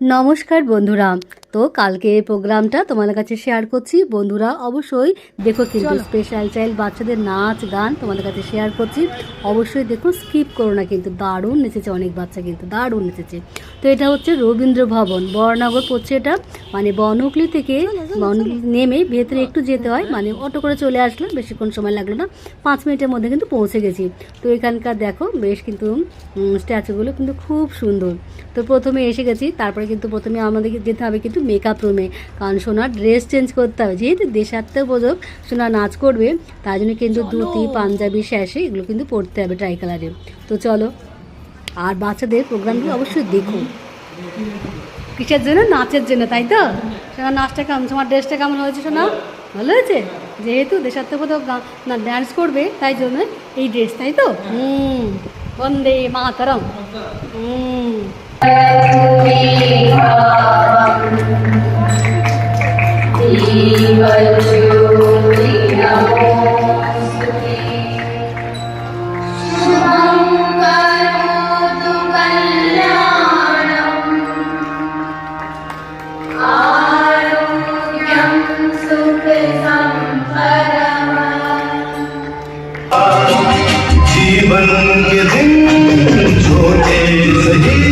নমস্কার বন্ধুরা। তো কালকে এই প্রোগ্রামটা তোমাদের কাছে শেয়ার করছি। বন্ধুরা অবশ্যই দেখো কিন্তু স্পেশাল চাইল্ড বাচ্চাদের নাচ গান তোমাদের কাছে শেয়ার করছি। অবশ্যই দেখো স্কিপ করো না কিন্তু দারুণ নেচেছে অনেক বাচ্চা কিন্তু দারুণ নেচেছে। তো এটা হচ্ছে রবীন্দ্র ভবন বর্ণনগর পড়ছে এটা। মানে বনকলি থেকে বনকলি নেমে ভেতরে একটু যেতে হয় মানে অটো করে চলে আসলো বেশিক্ষণ সময় লাগল না। পাঁচ মিনিটের মধ্যে কিন্তু পৌঁছে গেছি। তো এখানকার দেখো বেশ কিন্তু স্ট্যাচুগুলো কিন্তু খুব সুন্দর। তো প্রথমে এসে গেছি তারপরে কিন্তু প্রথমে আমাদেরকে যেতে হবে কিন্তু মেকআপ রুমে কারণ সোনার ড্রেস চেঞ্জ করতে হবে। যেহেতু দেশাত্মবোধক সোনা নাচ করবে তার জন্য কিন্তু ধুতি পাঞ্জাবি শ্যাশে এগুলো কিন্তু পরতে হবে ট্রাই কালারে তো চলো। আর বাচ্চাদের প্রোগ্রামগুলো অবশ্যই দেখুন কিসের জন্য? নাচের জন্য তাই তো? সোনা নাচটা কেমন? তোমার ড্রেসটা কেমন হয়েছে সোনা? ভালো হয়েছে? যেহেতু দেশাত্মবোধক না ড্যান্স করবে তাই জন্য এই ড্রেস তাই তো? হুম। বন্দে মাতরম। হুম। जीवन के दिन छोटे सही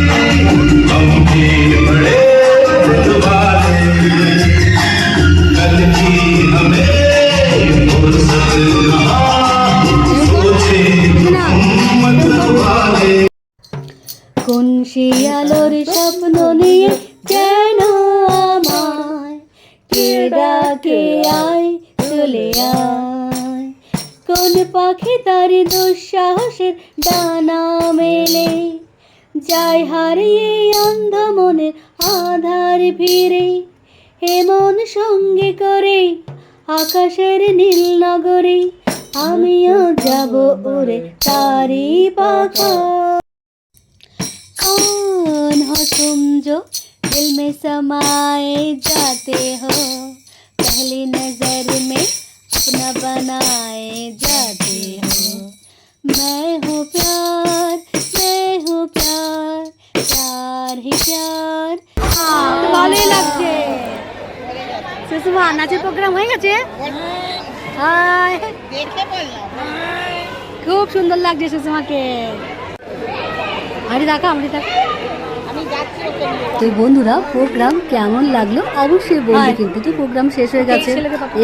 নিমিষে আলোর স্বপ্ন নিয়ে যেন আমায়? কে ডাকে আয়, চলে আয়। কোন পাখি তার দুঃসাহসের ডানা মেলে? যাই হারিয়ে অন্ধ মনের আধার ফিরে। হেমন সঙ্গে করে আকাশের নীল নগরে, আমিও যাব ওরে তারি পাখা। तुम जो दिल में समाए जाते हो पहली नजर में अपना बनाए जाते हो मैं हूँ प्यार मैं हूँ प्यार प्यार ही प्यार ভালোই লাগছে সুষমা নাচের প্রোগ্রাম হয়ে গেছে হাই খুব সুন্দর লাগছে সুষমাকে আরে দেখা আমি দেখা তো বন্ধুরা প্রোগ্রাম কেমন লাগল? অবশ্যই বলবে কিন্তু তো প্রোগ্রাম শেষ হয়ে গেছে।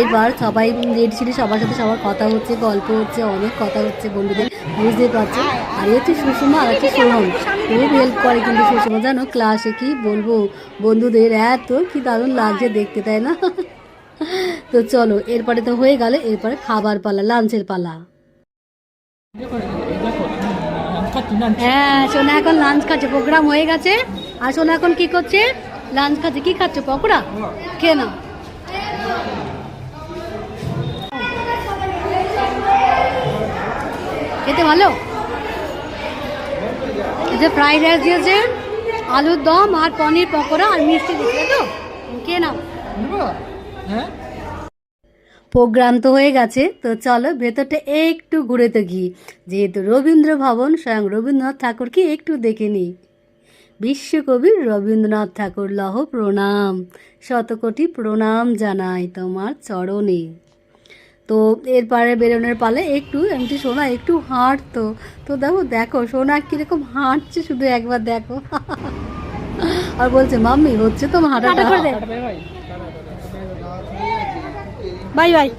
এবার সবাই রেড ছিল সবার সাথে সবার কথা হচ্ছে গল্প হচ্ছে অনেক কথা হচ্ছে বন্ধুদের। বুঝতে পারছে? আর এই হচ্ছে সুষমা আর হচ্ছে সোহম। খুব হেল্প করে কিন্তু সুষমা। জানো ক্লাসে কি বলব? বন্ধুদের এত কি দারুণ লাগছে দেখতে তাই না? তো চলো এরপরে তো হয়ে গেল এরপরে খাবার পালা লাঞ্চের পালা। হ্যাঁ শোনা এখন লাঞ্চ খাচ্ছে প্রোগ্রাম হয়ে গেছে। আর সোনা এখন কি করছে? লাঞ্চ খাচ্ছে। কি খাচ্ছে পকোড়া? খেয়ে নাও। খেতে ভালো? যে ফ্রাইড রাইস দিয়েছে, আলুর দম আর পনির পকোড়া আর মিষ্টি দিচ্ছে তো? খেয়ে নাও। প্রোগ্রাম তো হয়ে গেছে, তো চলো ভেতরটা একটু ঘুরে তো ঘি যেহেতু রবীন্দ্র ভবন, স্বয়ং রবীন্দ্রনাথ ঠাকুরকে একটু দেখে নিই। বিশ্বকবি রবীন্দ্রনাথ ঠাকুর লহ প্রণাম। শতকোটি প্রণাম জানাই তোমার চরণে। তো এরপরে বেরোনোর পালে একটু এমনি সোনা একটু হাঁটতো। তো দেখো দেখো সোনা কীরকম হাঁটছে শুধু একবার দেখো। আর বলছে মাম্মি হচ্ছে তো হাঁটাটা? Bye bye.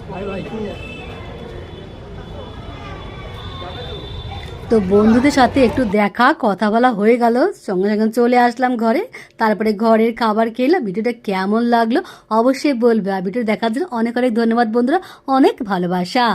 তো বন্ধুদের সাথে একটু দেখা, কথা বলা হয়ে গেল। সঙ্গে সঙ্গে চলে আসলাম ঘরে। তারপরে ঘরের খাবার খেলাম। ভিডিওটা কেমন লাগল অবশ্যই বলবে। আর ভিডিও দেখার জন্য অনেক অনেক ধন্যবাদ বন্ধুরা। অনেক ভালোবাসা।